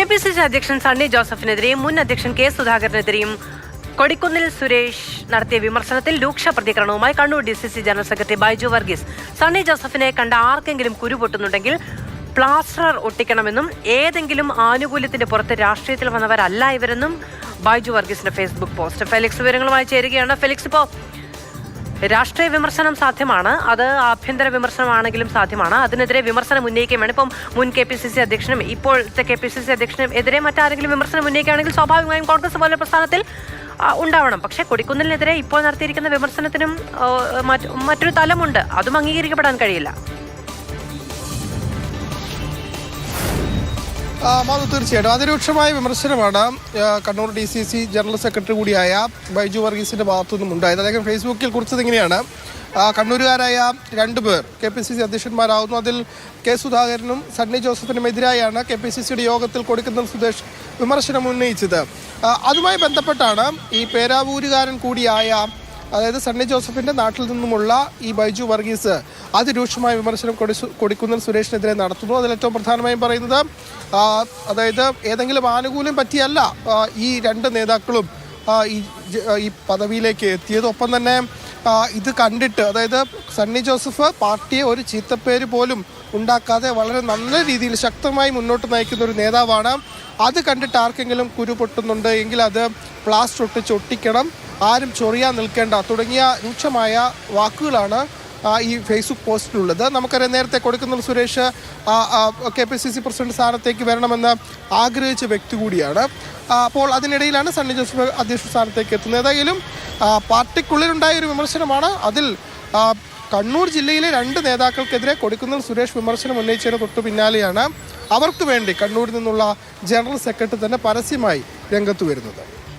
K P C C അധ്യക്ഷൻ സണ്ണി ജോസഫിനെതിരെയും മുൻ അധ്യക്ഷൻ കെ സുധാകരനെതിരെയും കൊടിക്കുന്നിൽ സുരേഷ് നടത്തിയ വിമർശനത്തിൽ രൂക്ഷ പ്രതികരണവുമായി Kannur D C C general secretary Baiju Varghese. Sunny ജോസഫിനെ കണ്ട ആർക്കെങ്കിലും കുരു പൊട്ടുന്നുണ്ടെങ്കിൽ പ്ലാസ്റ്റർ ഒട്ടിക്കണമെന്നും ഏതെങ്കിലും ആനുകൂല്യത്തിന്റെ പുറത്ത് രാഷ്ട്രീയത്തിൽ വന്നവരല്ല ഇവരെന്നും ബൈജു വർഗീസിന്റെ ഫേസ്ബുക്ക് പോസ്റ്റ് ഫെലിക്സ് വിവരങ്ങളുമായി ചേരുകയാണ്. ഫെലിക്സ് ഇപ്പോൾ രാഷ്ട്രീയ വിമർശനം സാധ്യമാണ്. അത് ആഭ്യന്തര വിമർശനമാണെങ്കിലും സാധ്യമാണ്. അതിനെതിരെ വിമർശനം ഉന്നയിക്കുകയും വേണം ഇപ്പം മുൻ കെ പി സി സി അധ്യക്ഷനും ഇപ്പോഴത്തെ കെ പി സി സി അധ്യക്ഷനും എതിരെ മറ്റാരെങ്കിലും വിമർശനം ഉന്നയിക്കുകയാണെങ്കിൽ സ്വാഭാവികമായും കോൺഗ്രസ് പോലെ പ്രസ്ഥാനത്തിൽ ഉണ്ടാവണം. പക്ഷേ കൊടിക്കുന്നിലിനെതിരെ ഇപ്പോൾ നടത്തിയിരിക്കുന്ന വിമർശനത്തിനും മറ്റൊരു തലമുണ്ട്. അതും അംഗീകരിക്കപ്പെടാൻ കഴിയില്ല. മാധു തീർച്ചയായിട്ടും. അതിരൂക്ഷമായ വിമർശനമാണ് Kannur D C C general secretary കൂടിയായ ബൈജു വർഗീസിന്റെ ഭാഗത്തു നിന്നും ഉണ്ടായത്. അദ്ദേഹം ഫേസ്ബുക്കിൽ കുറിച്ചത് ഇങ്ങനെയാണ്. കണ്ണൂരുകാരായ രണ്ട് പേർ കെ പി സി സി അധ്യക്ഷന്മാരാകുന്നു അതിൽ കെ സുധാകരനും സണ്ണി ജോസഫിനും എതിരായാണ് കെ പി സി സിയുടെ യോഗത്തിൽ കൊടുക്കുന്ന സുദേശ് വിമർശനം ഉന്നയിച്ചത്. അതുമായി ബന്ധപ്പെട്ടാണ് ഈ പേരാവൂരുകാരൻ കൂടിയായ അതായത് സണ്ണി ജോസഫിന്റെ നാട്ടിൽ നിന്നുമുള്ള ഈ ബൈജു വർഗീസ് അതിരൂക്ഷമായ വിമർശനം കൊടി കൊടിക്കുന്നിൽ സുരേഷിനെതിരെ നടത്തുന്നു. അതിൽ ഏറ്റവും പ്രധാനമായും പറയുന്നത് അതായത് ഏതെങ്കിലും ആനുകൂല്യം പറ്റിയല്ല ഈ രണ്ട് നേതാക്കളും ഈ ഈ പദവിയിലേക്ക് എത്തിയത്. ഒപ്പം തന്നെ ഇത് കണ്ടിട്ട് അതായത് സണ്ണി ജോസഫ് പാർട്ടിയെ ഒരു ചീത്തപ്പേര് പോലും ഉണ്ടാക്കാതെ വളരെ നല്ല രീതിയിൽ ശക്തമായി മുന്നോട്ട് നയിക്കുന്ന ഒരു നേതാവാണ്. അത് കണ്ടിട്ട് ആർക്കെങ്കിലും കുരു പൊട്ടുന്നുണ്ട് എങ്കിൽ അത് പ്ലാസ്റ്റർ ഒട്ടിച്ച് ഒട്ടിക്കണം. ആരും ചൊറിയാൻ നിൽക്കേണ്ട തുടങ്ങിയ രൂക്ഷമായ വാക്കുകളാണ് ഈ ഫേസ്ബുക്ക് പോസ്റ്റിലുള്ളത്. നമുക്കറിയാം നേരത്തെ കൊടുക്കുന്ന Suresh K P C C president സ്ഥാനത്തേക്ക് വരണമെന്ന് ആഗ്രഹിച്ച വ്യക്തി കൂടിയാണ്. അപ്പോൾ അതിനിടയിലാണ് സണ്ണി ജോസഫ് അധ്യക്ഷ സ്ഥാനത്തേക്ക് എത്തുന്നത്. ഏതായാലും പാർട്ടിക്കുള്ളിലുണ്ടായ ഒരു വിമർശനമാണ്. അതിൽ കണ്ണൂർ ജില്ലയിലെ രണ്ട് നേതാക്കൾക്കെതിരെ കൊടുക്കുന്ന സുരേഷ് വിമർശനം ഉന്നയിച്ചതിന് തൊട്ടു പിന്നാലെയാണ് അവർക്ക് വേണ്ടി കണ്ണൂരിൽ നിന്നുള്ള ജനറൽ സെക്രട്ടറി തന്നെ പരസ്യമായി രംഗത്ത് വരുന്നത്.